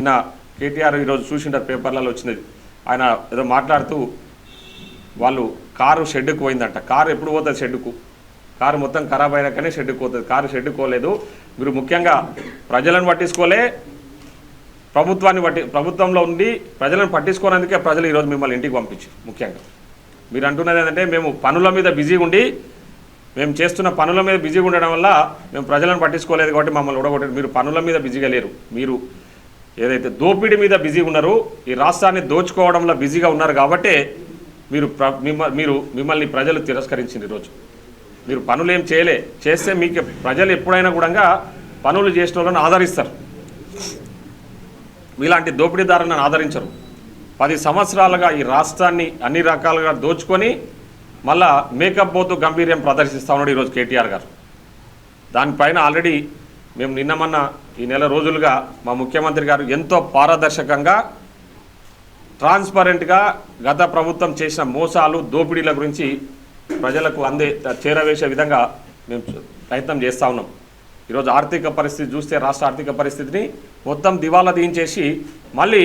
నిన్న కేటీఆర్ ఈరోజు చూసింటారు పేపర్లలో వచ్చినది. ఆయన ఏదో మాట్లాడుతూ వాళ్ళు కారు షెడ్డుకు పోయిందంట. కారు ఎప్పుడు పోతుంది షెడ్డుకు కారు మొత్తం ఖరాబ్ అయినాకనే షెడ్డుకు పోతుంది. కారు షెడ్డుకు పోలేదు. మీరు ముఖ్యంగా ప్రజలను పట్టించుకోలే. ప్రభుత్వాన్ని పట్టి ప్రభుత్వంలో ఉండి ప్రజలను పట్టించుకోనందుకే ప్రజలు ఈరోజు మిమ్మల్ని ఇంటికి పంపించారు ముఖ్యంగా. మీరు అంటున్నది ఏంటంటే మేము పనుల మీద బిజీగా ఉండి మేము చేస్తున్న పనుల మీద బిజీగా ఉండడం వల్ల మేము ప్రజలను పట్టించుకోలేదు కాబట్టి మమ్మల్ని ఉడగొట్టారు మీరు పనుల మీద బిజీగా లేరు. మీరు ఏదైతే దోపిడీ మీద బిజీగా ఉన్నారో ఈ రాష్ట్రాన్ని దోచుకోవడంలో బిజీగా ఉన్నారు కాబట్టే మీరు మీరు మిమ్మల్ని ప్రజలు తిరస్కరించింది ఈరోజు మీరు పనులు ఏం చేయలే. చేస్తే మీకు ప్రజలు ఎప్పుడైనా కూడా పనులు చేసిన వాళ్ళని ఆదరిస్తారు. మీలాంటి దోపిడీదారులను ఆదరించరు. పది సంవత్సరాలుగా ఈ రాష్ట్రాన్ని అన్ని రకాలుగా దోచుకొని మళ్ళా మేకప్ పోతూ గంభీర్యం ప్రదర్శిస్తా ఉన్నాడు ఈరోజు కేటీఆర్ గారు. దానిపైన ఆల్రెడీ మేము నిన్న మొన్న ఈ నెల రోజులుగా మా ముఖ్యమంత్రి గారు ఎంతో పారదర్శకంగా ట్రాన్స్పరెంట్గా గత ప్రభుత్వం చేసిన మోసాలు దోపిడీల గురించి ప్రజలకు అందే చేరవేసే విధంగా మేము ప్రయత్నం చేస్తూ ఉన్నాం. ఈరోజు ఆర్థిక పరిస్థితి చూస్తే రాష్ట్ర ఆర్థిక పరిస్థితిని మొత్తం దివాలా తీయించేసి మళ్ళీ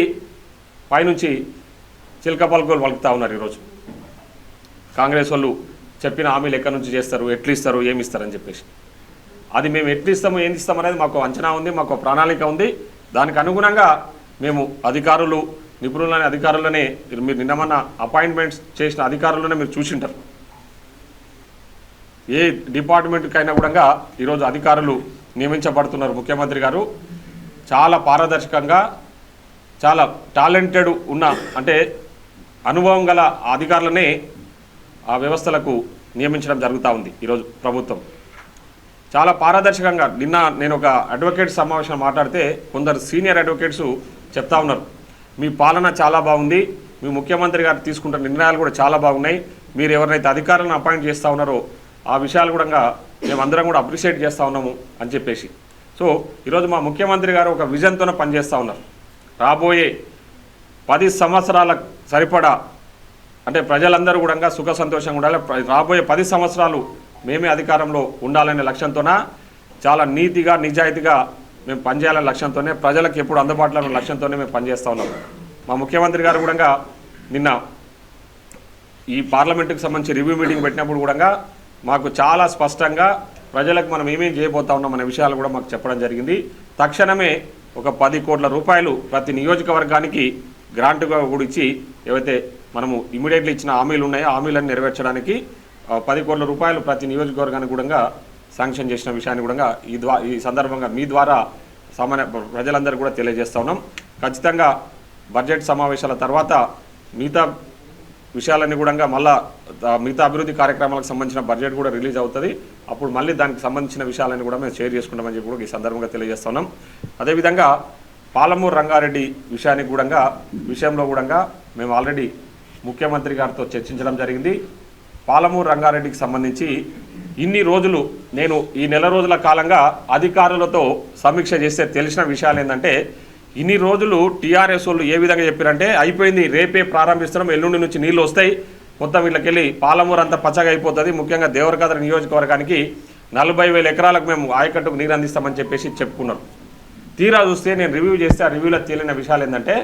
పైనుంచి చిలక పలుకులు పలుకుతూ ఉన్నారు ఈరోజు. కాంగ్రెస్ వాళ్ళు చెప్పిన హామీలు ఎక్కడి నుంచి చేస్తారు ఎట్లు ఇస్తారు ఏమి ఇస్తారని చెప్పేసి. అది మేము ఎట్లు ఇస్తాము ఏం ఇస్తాం అనేది మాకు అంచనా ఉంది మాకు ప్రణాళిక ఉంది. దానికి అనుగుణంగా మేము అధికారులు నిపుణులనే అధికారులనే మీరు నిన్నమన్న అపాయింట్మెంట్స్ చేసిన అధికారులనే మీరు చూసింటారు. ఏ డిపార్ట్మెంట్కైనా కూడా ఈరోజు అధికారులు నియమించబడుతున్నారు. ముఖ్యమంత్రి గారు చాలా పారదర్శకంగా చాలా టాలెంటెడ్ ఉన్న అంటే అనుభవం గల అధికారులనే ఆ వ్యవస్థలకు నియమించడం జరుగుతూ ఉంది ఈరోజు ప్రభుత్వం. చాలా పారదర్శకంగా నిన్న నేను ఒక అడ్వకేట్ సమావేశం మాట్లాడితే కొందరు సీనియర్ అడ్వకేట్స్ చెప్తా ఉన్నారు. మీ పాలన చాలా బాగుంది. మీ ముఖ్యమంత్రి గారు తీసుకుంటున్న నిర్ణయాలు కూడా చాలా బాగున్నాయి. మీరు ఎవరినైతే అధికారులను అపాయింట్ చేస్తూ ఉన్నారో ఆ విషయాలు కూడా మేమందరం కూడా అప్రిషియేట్ చేస్తూ ఉన్నాము అని చెప్పేసి. సో ఈరోజు మా ముఖ్యమంత్రి గారు ఒక విజన్తోనే పనిచేస్తూ ఉన్నారు. రాబోయే పది సంవత్సరాల సరిపడా అంటే ప్రజలందరూ కూడా సుఖ సంతోషంగా ఉండాలి. రాబోయే పది సంవత్సరాలు మేమే అధికారంలో ఉండాలనే లక్ష్యంతోన చాలా నీతిగా నిజాయితీగా మేము పనిచేయాలనే లక్ష్యంతోనే ప్రజలకు ఎప్పుడు అందుబాటులో ఉన్న లక్ష్యంతోనే మేము పనిచేస్తూ ఉన్నాం. మా ముఖ్యమంత్రి గారు కూడా నిన్న ఈ పార్లమెంటుకు సంబంధించి రివ్యూ మీటింగ్ పెట్టినప్పుడు కూడా మాకు చాలా స్పష్టంగా ప్రజలకు మనం ఏమేమి చేయబోతా ఉన్నాం అనే విషయాలు కూడా మాకు చెప్పడం జరిగింది. తక్షణమే ఒక పది కోట్ల రూపాయలు ప్రతి నియోజకవర్గానికి గ్రాంట్గా కూడా ఇచ్చి ఏవైతే మనము ఇమీడియట్లీ ఇచ్చిన హామీలు ఉన్నాయో హామీలను నెరవేర్చడానికి పది కోట్ల రూపాయలు ప్రతి నియోజకవర్గానికి కూడా శాంక్షన్ చేసిన విషయాన్ని కూడా ఈ ద్వా ఈ సందర్భంగా మీ ద్వారా సామాన్య ప్రజలందరూ కూడా తెలియజేస్తా ఉన్నాం. ఖచ్చితంగా బడ్జెట్ సమావేశాల తర్వాత మిగతా విషయాలన్నీ కూడా మళ్ళా మిగతా అభివృద్ధి కార్యక్రమాలకు సంబంధించిన బడ్జెట్ కూడా రిలీజ్ అవుతుంది. అప్పుడు మళ్ళీ దానికి సంబంధించిన విషయాలన్నీ కూడా మేము షేర్ చేసుకుంటామని చెప్పి కూడా ఈ సందర్భంగా తెలియజేస్తున్నాం అదేవిధంగా పాలమూరు రంగారెడ్డి విషయానికి కూడా విషయంలో కూడా మేము ఆల్రెడీ ముఖ్యమంత్రి గారితో చర్చించడం జరిగింది. పాలమూరు రంగారెడ్డికి సంబంధించి ఇన్ని రోజులు నేను ఈ నెల రోజుల కాలంగా అధికారులతో సమీక్ష చేస్తే తెలిసిన విషయాలు ఏంటంటే ఇన్ని రోజులు టీఆర్ఎస్ వాళ్ళు ఏ విధంగా చెప్పారంటే అయిపోయింది రేపే ప్రారంభిస్తున్నాం ఎల్లుండి నుంచి నీళ్ళు వస్తాయి మొత్తం వీళ్ళకెళ్ళి పాలమూరు అంతా పచ్చగా అయిపోతుంది ముఖ్యంగా దేవరకాద్ర నియోజకవర్గానికి నలభై వేల ఎకరాలకు మేము ఆయకట్టుకు నీరు అందిస్తామని చెప్పేసి చెప్పుకున్నారు. తీరా చూస్తే నేను రివ్యూ చేస్తే ఆ రివ్యూలో తేలిన విషయాలు ఏంటంటే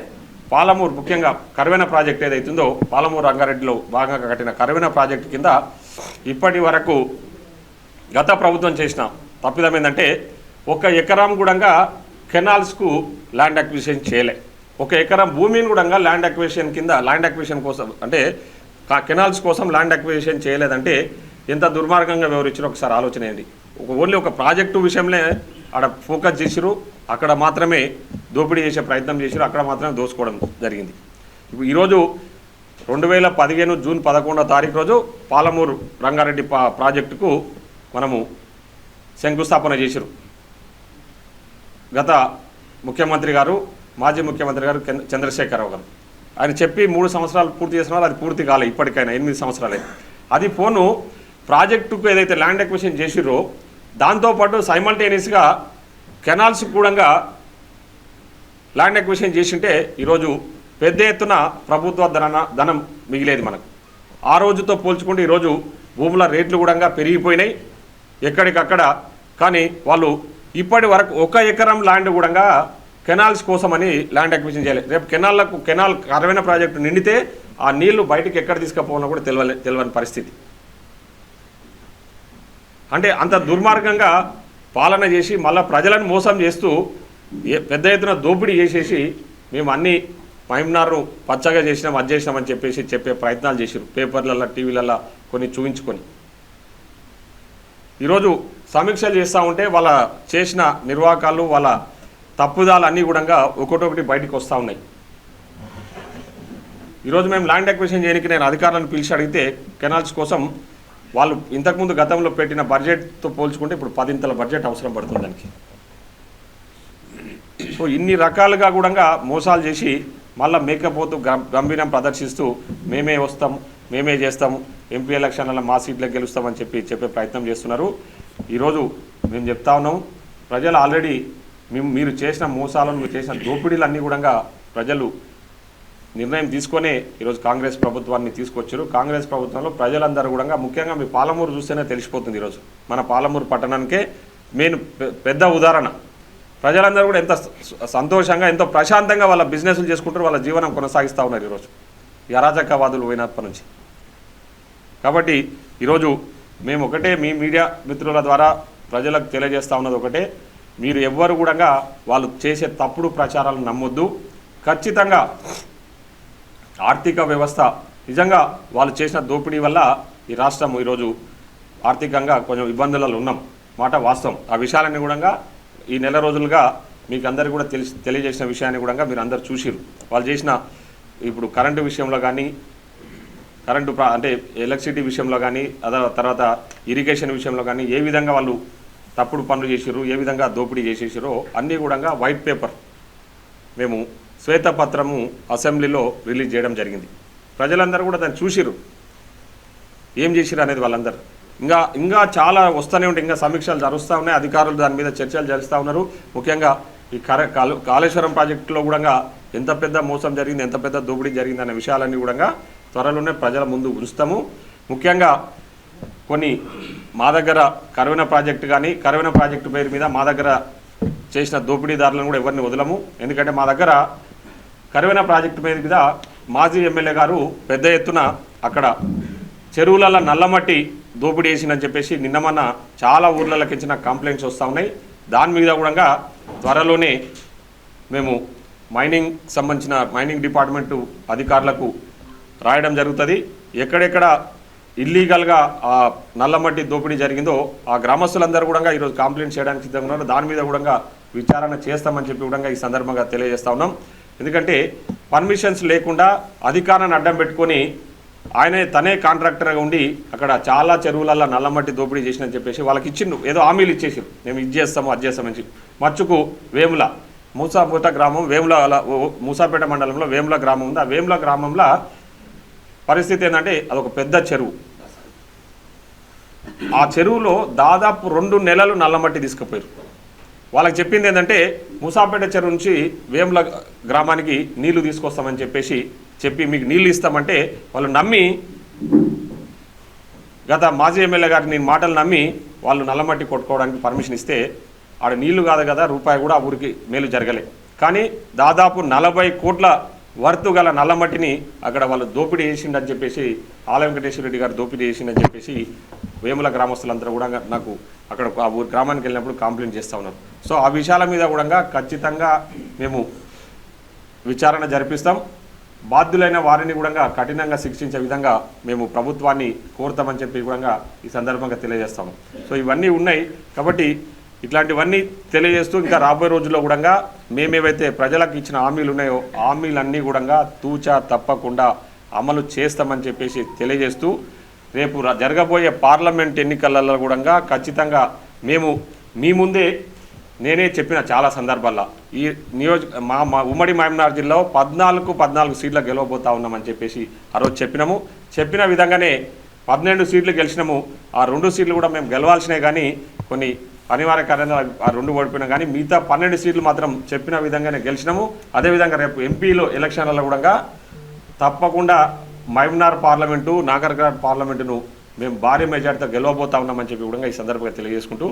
పాలమూరు ముఖ్యంగా కరవెన ప్రాజెక్ట్ ఏదైతుందో పాలమూరు రంగారెడ్డిలో భాగంగా కట్టిన కరవెన ప్రాజెక్టు కింద ఇప్పటి వరకు గత ప్రభుత్వం చేసిన తప్పిదం ఏంటంటే ఒక ఎకరం కూడా కెనాల్స్కు ల్యాండ్ అక్విజిషన్ చేయలే. ఒక ఎకరం భూమిని కూడా ల్యాండ్ అక్విజిషన్ కింద ల్యాండ్ అక్విజిషన్ కోసం అంటే కెనాల్స్ కోసం ల్యాండ్ అక్విజిషన్ చేయలేదంటే ఎంత దుర్మార్గంగా వివరించారో ఒకసారి ఆలోచన ఏంటి? ఒక ఓన్లీ ఒక ప్రాజెక్టు విషయంలో ఆడ ఫోకస్ చేసిరు అక్కడ మాత్రమే దోపిడీ చేసే ప్రయత్నం చేశారు. అక్కడ మాత్రమే దోసుకోవడం జరిగింది. ఇప్పుడు ఈరోజు రెండు వేల పదిహేను జూన్ పదకొండో తారీఖు రోజు పాలమూరు రంగారెడ్డి పా ప్రాజెక్టుకు మనము శంకుస్థాపన చేశారు. గత ముఖ్యమంత్రి గారు మాజీ ముఖ్యమంత్రి గారు చంద్రశేఖరరావు గారు. ఆయన చెప్పి మూడు సంవత్సరాలు పూర్తి చేసిన అది పూర్తి కాలే ఇప్పటికైనా ఎనిమిది సంవత్సరాలే. అది ఫోను ప్రాజెక్టుకు ఏదైతే ల్యాండ్ ఎక్విషన్ చేసిరో దాంతోపాటు సైమల్టేనియస్గా కెనాల్స్ కూడా ల్యాండ్ ఎక్విషన్ చేసింటే ఈరోజు పెద్ద ఎత్తున ప్రభుత్వ ధన ధనం మిగిలేది మనకు. ఆ రోజుతో పోల్చుకుంటే ఈరోజు భూముల రేట్లు కూడా పెరిగిపోయినాయి. ఎక్కడికక్కడ కానీ వాళ్ళు ఇప్పటి వరకు ఒక ఎకరం ల్యాండ్ కూడా కెనాల్స్ కోసమని ల్యాండ్ అక్విజిషన్ చేయాలి. రేపు కెనాల్లకు కెనాల్ కరవైన ప్రాజెక్టు నిండితే ఆ నీళ్ళు బయటకు ఎక్కడ తీసుకుపోవాలో కూడా తెలియలే తెలియని పరిస్థితి. అంటే అంత దుర్మార్గంగా పాలన చేసి మళ్ళీ ప్రజలను మోసం చేస్తూ పెద్ద ఎత్తున దోపిడీ చేసేసి మేము అన్ని మహిమనారు పచ్చగా చేసినాం అది చేసినామని చెప్పేసి చెప్పే ప్రయత్నాలు చేసారు పేపర్లలో టీవీలలో కొన్ని చూపించుకొని ఈరోజు సమీక్షలు చేస్తూ ఉంటే వాళ్ళ చేసిన నిర్వాహకాలు వాళ్ళ తప్పుదాలు అన్నీ కూడా ఒకటొకటి బయటకు వస్తూ ఉన్నాయి. ఈరోజు మేము ల్యాండ్ అక్విజిషన్ చేయడానికి నేను అధికారులను పిలిచి అడిగితే కెనాల్స్ కోసం వాళ్ళు ఇంతకుముందు గతంలో పెట్టిన బడ్జెట్తో పోల్చుకుంటే ఇప్పుడు పదింతల బడ్జెట్ అవసరం పడుతుంది దానికి. సో ఇన్ని రకాలుగా కూడా మోసాలు చేసి మళ్ళీ మేకపోతూ గంభీరం ప్రదర్శిస్తూ మేమే వస్తాం మేమే చేస్తాం ఎంపీ ఎలక్షన్లలో మా సీట్లకు గెలుస్తామని చెప్పి చెప్పే ప్రయత్నం చేస్తున్నారు. ఈరోజు మేము చెప్తా ఉన్నాం ప్రజలు ఆల్రెడీ మేము మీరు చేసిన మోసాలను మీరు చేసిన దోపిడీలన్నీ కూడా ప్రజలు నిర్ణయం తీసుకొనే ఈరోజు కాంగ్రెస్ ప్రభుత్వాన్ని తీసుకొచ్చారు. కాంగ్రెస్ ప్రభుత్వంలో ప్రజలందరూ కూడా ముఖ్యంగా మీ పాలమూరు చూస్తేనే తెలిసిపోతుంది ఈరోజు. మన పాలమూరు పట్టణానికే మెయిన్ పెద్ద ఉదాహరణ. ప్రజలందరూ కూడా ఎంత సంతోషంగా ఎంతో ప్రశాంతంగా వాళ్ళ బిజినెస్లు చేసుకుంటారు వాళ్ళ జీవనం కొనసాగిస్తూ ఉన్నారు ఈరోజు. ఈ అరాచకవాదులు పోయినప్పటి నుంచి. కాబట్టి ఈరోజు మేము ఒకటే మీ మీడియా మిత్రుల ద్వారా ప్రజలకు తెలియజేస్తా ఉన్నది ఒకటే. మీరు ఎవ్వరు కూడా వాళ్ళు చేసే తప్పుడు ప్రచారాలను నమ్మొద్దు. ఖచ్చితంగా ఆర్థిక వ్యవస్థ నిజంగా వాళ్ళు చేసిన దోపిడీ వల్ల ఈ రాష్ట్రం ఈరోజు ఆర్థికంగా కొంచెం ఇబ్బందులలో ఉన్నాం. మాట వాస్తవం. ఆ విషయాలన్నీ కూడా ఈ నెల రోజులుగా మీకు అందరికీ కూడా తెలిసి తెలియజేసిన విషయాన్ని కూడా మీరు అందరు చూసిరు వాళ్ళు చేసిన ఇప్పుడు కరెంటు విషయంలో కానీ కరెంటు అంటే ఎలక్ట్రిసిటీ విషయంలో కానీ అదే తర్వాత ఇరిగేషన్ విషయంలో కానీ ఏ విధంగా వాళ్ళు తప్పుడు పనులు చేసిరు ఏ విధంగా దోపిడీ చేసేసారో అన్నీ కూడా వైట్ పేపర్ మేము శ్వేతపత్రము అసెంబ్లీలో రిలీజ్ చేయడం జరిగింది. ప్రజలందరూ కూడా దాన్ని చూసిరు ఏం చేసిర్రు అనేది వాళ్ళందరూ. ఇంకా ఇంకా చాలా వస్తూనే ఉంటాయి ఇంకా సమీక్షలు జరుస్తూ ఉన్నాయి అధికారులు దాని మీద చర్చలు జరుస్తూ ఉన్నారు. ముఖ్యంగా ఈ కర కాళేశ్వరం ప్రాజెక్టులో కూడా ఎంత పెద్ద మోసం జరిగింది ఎంత పెద్ద దోపిడీ జరిగింది అనే విషయాలన్నీ కూడా త్వరలోనే ప్రజల ముందు ఉంచుతాము. ముఖ్యంగా కొన్ని మా దగ్గర కరోనా ప్రాజెక్టు కానీ కరోనా ప్రాజెక్టు పేరు మీద మా దగ్గర చేసిన దోపిడీదారులను కూడా ఎవరిని వదలము. ఎందుకంటే మా దగ్గర కరోనా ప్రాజెక్టు పేరు మీద మాజీ ఎమ్మెల్యే గారు పెద్ద ఎత్తున అక్కడ చెరువులలో నల్లమట్టి దోపిడీ వేసిందని చెప్పేసి నిన్న మొన్న చాలా ఊర్లలోకి ఇచ్చిన కంప్లైంట్స్ వస్తూ ఉన్నాయి. దాని మీద కూడా త్వరలోనే మేము మైనింగ్ సంబంధించిన మైనింగ్ డిపార్ట్మెంటు అధికారులకు రాయడం జరుగుతుంది. ఎక్కడెక్కడ ఇల్లీగల్గా ఆ నల్లమట్టి దోపిడీ జరిగిందో ఆ గ్రామస్తులందరూ కూడా ఈరోజు కంప్లైంట్ చేయడానికి సిద్ధంగా ఉన్నారు. దాని మీద కూడా విచారణ చేస్తామని చెప్పి కూడా ఈ సందర్భంగా తెలియజేస్తా ఉన్నాం. ఎందుకంటే పర్మిషన్స్ లేకుండా అధికారాన్ని అడ్డం పెట్టుకొని ఆయనే తనే కాంట్రాక్టర్గా ఉండి అక్కడ చాలా చెరువులలో నల్లమట్టి దోపిడీ చేసినని చెప్పేసి వాళ్ళకి ఇచ్చిండు. ఏదో హామీలు ఇచ్చేసారు మేము ఇది చేస్తాము అది చేస్తామని చెప్పి. మచ్చుకు వేముల మూసాపేట గ్రామం వేముల ఓ- మూసాపేట మండలంలో వేముల గ్రామం ఉంది. ఆ వేముల గ్రామంలో పరిస్థితి ఏంటంటే అదొక పెద్ద చెరువు. ఆ చెరువులో దాదాపు రెండు నెలలు నల్లమట్టి తీసుకుపోయారు వాళ్ళకి చెప్పింది ఏంటంటే మూసాపేట చెరువు నుంచి వేముల గ్రామానికి నీళ్ళు తీసుకొస్తామని చెప్పేసి చెప్పి మీకు నీళ్ళు ఇస్తామంటే వాళ్ళు నమ్మి గత మాజీ ఎమ్మెల్యే గారి నేను మాటలు నమ్మి వాళ్ళు నల్లమట్టి కొట్టుకోవడానికి పర్మిషన్ ఇస్తే ఆడ నీళ్ళు కాదు కదా రూపాయి కూడా ఆ ఊరికి మేలు జరగలే. కానీ దాదాపు నలభై కోట్ల వర్తు గల నల్లమట్టిని అక్కడ వాళ్ళు దోపిడీ చేసిండని చెప్పేసి ఆల వెంకటేశ్వర రెడ్డి గారు దోపిడీ చేసిండని చెప్పేసి వేముల గ్రామస్తులందరూ కూడా నాకు అక్కడ ఆ ఊరు గ్రామానికి వెళ్ళినప్పుడు కంప్లైంట్ చేస్తూ ఉన్నారు. సో ఆ విషయాల మీద కూడా ఖచ్చితంగా మేము విచారణ జరిపిస్తాం. బాధ్యులైన వారిని కూడా కఠినంగా శిక్షించే విధంగా మేము ప్రభుత్వాన్ని కోరుతామని చెప్పి కూడా ఈ సందర్భంగా తెలియజేస్తాము. సో ఇవన్నీ ఉన్నాయి. కాబట్టి ఇట్లాంటివన్నీ తెలియజేస్తూ ఇంకా రాబోయే రోజుల్లో కూడా మేమేవైతే ప్రజలకు ఇచ్చిన హామీలు ఉన్నాయో హామీలన్నీ కూడా తూచా తప్పకుండా అమలు చేస్తామని చెప్పేసి తెలియజేస్తూ రేపు జరగబోయే పార్లమెంట్ ఎన్నికలలో కూడా ఖచ్చితంగా మేము మీ ముందే నేనే చెప్పిన చాలా సందర్భాల్లో. ఈ నియోజక మా మా ఉమ్మడి మహబూబ్నగర్ జిల్లాలో పద్నాలుగు పద్నాలుగు సీట్లు గెలవబోతా ఉన్నామని చెప్పేసి ఆ రోజు చెప్పినాము. చెప్పిన విధంగానే పన్నెండు సీట్లు గెలిచినాము. ఆ రెండు సీట్లు కూడా మేము గెలవాల్సినవి కానీ కొన్ని అనివార్య కారణంగా ఆ రెండు ఓడిపోయినా కానీ మిగతా పన్నెండు సీట్లు మాత్రం చెప్పిన విధంగానే గెలిచినాము. అదేవిధంగా రేపు ఎంపీలో ఎలక్షన్లలో కూడా తప్పకుండా మహబూబ్నగర్ పార్లమెంటు నాగర్ఘాట్ పార్లమెంటును మేము భారీ మెజార్టీతో గెలవబోతా ఉన్నామని చెప్పి కూడా ఈ సందర్భంగా తెలియజేసుకుంటూ